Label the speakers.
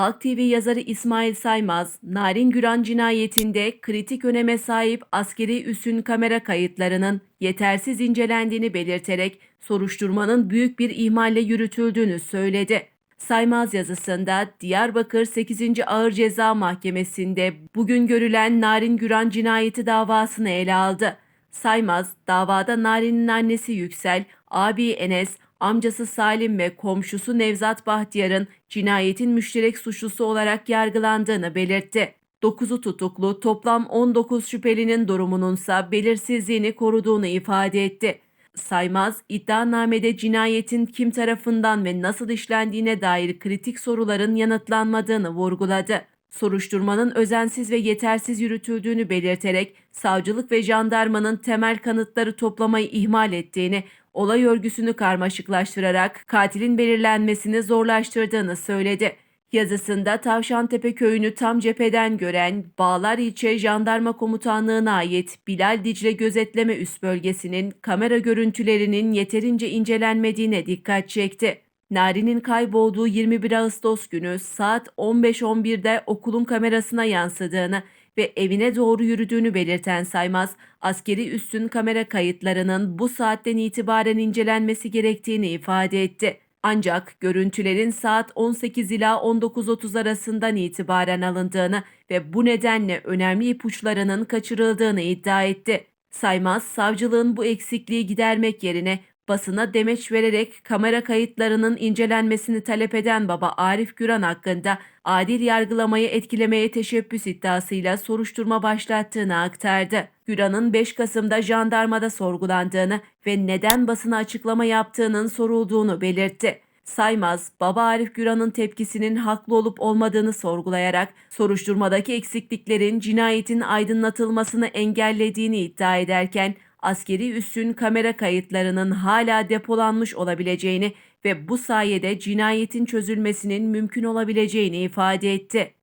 Speaker 1: Halk TV yazarı İsmail Saymaz, Narin Güran cinayetinde kritik öneme sahip askeri üssün kamera kayıtlarının yetersiz incelendiğini belirterek soruşturmanın büyük bir ihmalle yürütüldüğünü söyledi. Saymaz yazısında Diyarbakır 8. Ağır Ceza Mahkemesi'nde bugün görülen Narin Güran cinayeti davasını ele aldı. Saymaz, davada Narin'in annesi Yüksel, abi Enes, amcası Salim ve komşusu Nevzat Bahtiyar'ın cinayetin müşterek suçlusu olarak yargılandığını belirtti. 9'u tutuklu, toplam 19 şüphelinin durumununsa belirsizliğini koruduğunu ifade etti. Saymaz, iddianamede cinayetin kim tarafından ve nasıl işlendiğine dair kritik soruların yanıtlanmadığını vurguladı. Soruşturmanın özensiz ve yetersiz yürütüldüğünü belirterek savcılık ve jandarmanın temel kanıtları toplamayı ihmal ettiğini, olay örgüsünü karmaşıklaştırarak katilin belirlenmesini zorlaştırdığını söyledi. Yazısında Tavşantepe köyünü tam cepheden gören Bağlar İlçe Jandarma Komutanlığı'na ait Bilal Dicle Gözetleme Üst Bölgesi'nin kamera görüntülerinin yeterince incelenmediğine dikkat çekti. Nari'nin kaybolduğu 21 Ağustos günü saat 15.11'de okulun kamerasına yansıdığını ve evine doğru yürüdüğünü belirten Saymaz, askeri üssün kamera kayıtlarının bu saatten itibaren incelenmesi gerektiğini ifade etti. Ancak görüntülerin saat 18 ila 19.30 arasından itibaren alındığını ve bu nedenle önemli ipuçlarının kaçırıldığını iddia etti. Saymaz, savcılığın bu eksikliği gidermek yerine basına demeç vererek kamera kayıtlarının incelenmesini talep eden baba Arif Güran hakkında adil yargılamayı etkilemeye teşebbüs iddiasıyla soruşturma başlattığını aktardı. Güran'ın 5 Kasım'da jandarmada sorgulandığını ve neden basına açıklama yaptığının sorulduğunu belirtti. Saymaz, baba Arif Güran'ın tepkisinin haklı olup olmadığını sorgulayarak soruşturmadaki eksikliklerin cinayetin aydınlatılmasını engellediğini iddia ederken askeri üssün kamera kayıtlarının hala depolanmış olabileceğini ve bu sayede cinayetin çözülmesinin mümkün olabileceğini ifade etti.